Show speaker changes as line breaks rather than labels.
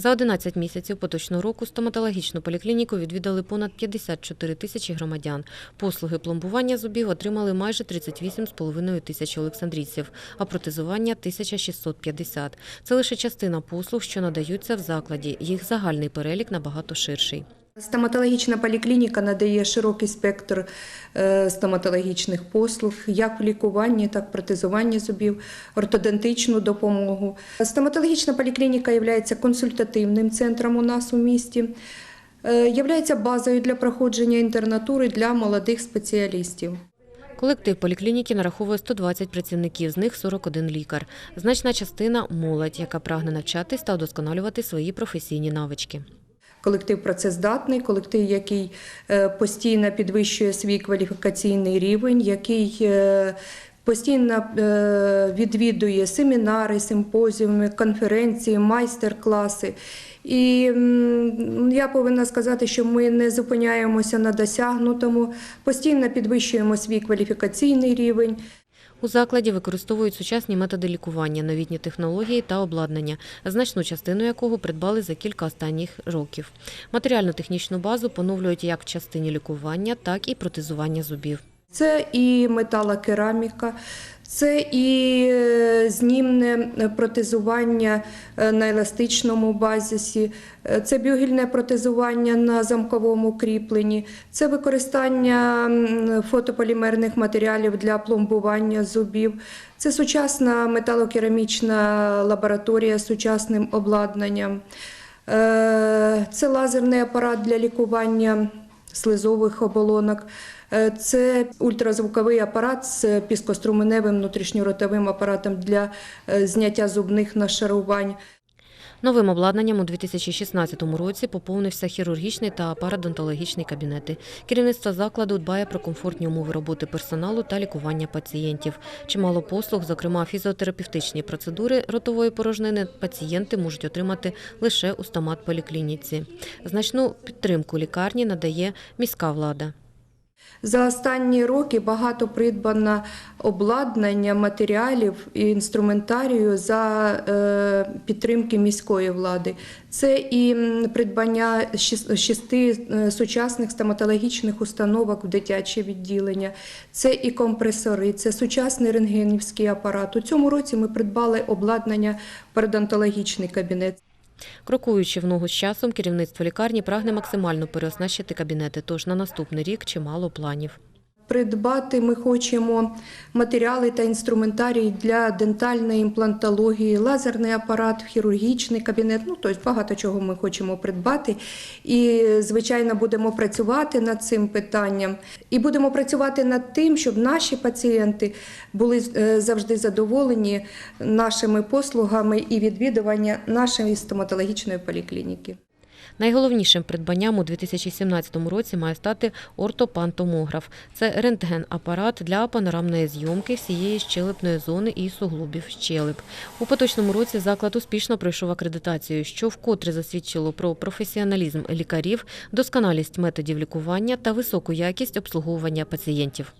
За 11 місяців поточного року стоматологічну поліклініку відвідали понад 54 тисячі громадян. Послуги пломбування зубів отримали майже 38,5 тисяч олександрійців, а протезування – 1650. Це лише частина послуг, що надаються в закладі. Їх загальний перелік набагато ширший.
Стоматологічна поліклініка надає широкий спектр е, стоматологічних послуг, як в лікуванні, так і протезуванні зубів, ортодонтичну допомогу. Стоматологічна поліклініка є консультативним центром у нас у місті, є базою для проходження інтернатури для молодих спеціалістів.
Колектив поліклініки нараховує 120 працівників, з них 41 лікар. Значна частина – молодь, яка прагне навчатись та удосконалювати свої професійні навички.
Колектив працездатний, колектив, який е, постійно підвищує свій кваліфікаційний рівень, який е, постійно е, відвідує семінари, симпозіуми, конференції, майстер-класи. І я повинна сказати, що ми не зупиняємося на досягнутому, постійно підвищуємо свій кваліфікаційний рівень.
У закладі використовують сучасні методи лікування, новітні технології та обладнання, значну частину якого придбали за кілька останніх років. Матеріально-технічну базу поновлюють як в частині лікування, так і протезування зубів.
Це і металокераміка, це і е, знімне протезування е, на еластичному базисі, е, це біогільне протезування на замковому кріпленні, це використання фотополімерних матеріалів для пломбування зубів, це сучасна металокерамічна лабораторія з сучасним обладнанням. Е, Це лазерний апарат для лікування слизових оболонок. Е, Це ультразвуковий апарат з піскоструменевим внутрішньоротовим апаратом для е, зняття зубних нашарувань.
Новим обладнанням у 2016 році поповнився хірургічний та парадонтологічний кабінети. Керівництво закладу дбає про комфортні умови роботи персоналу та лікування пацієнтів. Чимало послуг, зокрема фізіотерапевтичні процедури ротової порожнини, пацієнти можуть отримати лише у стомат-поліклініці. Значну підтримку лікарні надає міська влада.
За останні роки багато придбано обладнання, матеріалів і інструментарію за е, підтримки міської влади. Це і придбання шести е, сучасних стоматологічних установок в дитяче відділення, це і компресори, це сучасний рентгенівський апарат. У цьому році ми придбали обладнання парадонтологічний кабінет.
Крокуючи в ногу з часом, керівництво лікарні прагне максимально переоснащити кабінети, тож на наступний рік чимало планів.
Придбати ми хочемо матеріали та інструментарій для дентальної імплантології, лазерний апарат, хірургічний кабінет. Ну тобто багато чого ми хочемо придбати. І, звичайно, будемо працювати над цим питанням. І будемо працювати над тим, щоб наші пацієнти були е, завжди задоволені нашими послугами і відвідування нашої стоматологічної поліклініки.
Найголовнішим придбанням у 2017 році має стати ортопантомограф. Це рентген-апарат для панорамної зйомки всієї щелепної зони і суглобів щелеп. У поточному році заклад успішно пройшов акредитацію, що вкотре засвідчило про професіоналізм лікарів, досконалість методів лікування та високу якість обслуговування пацієнтів.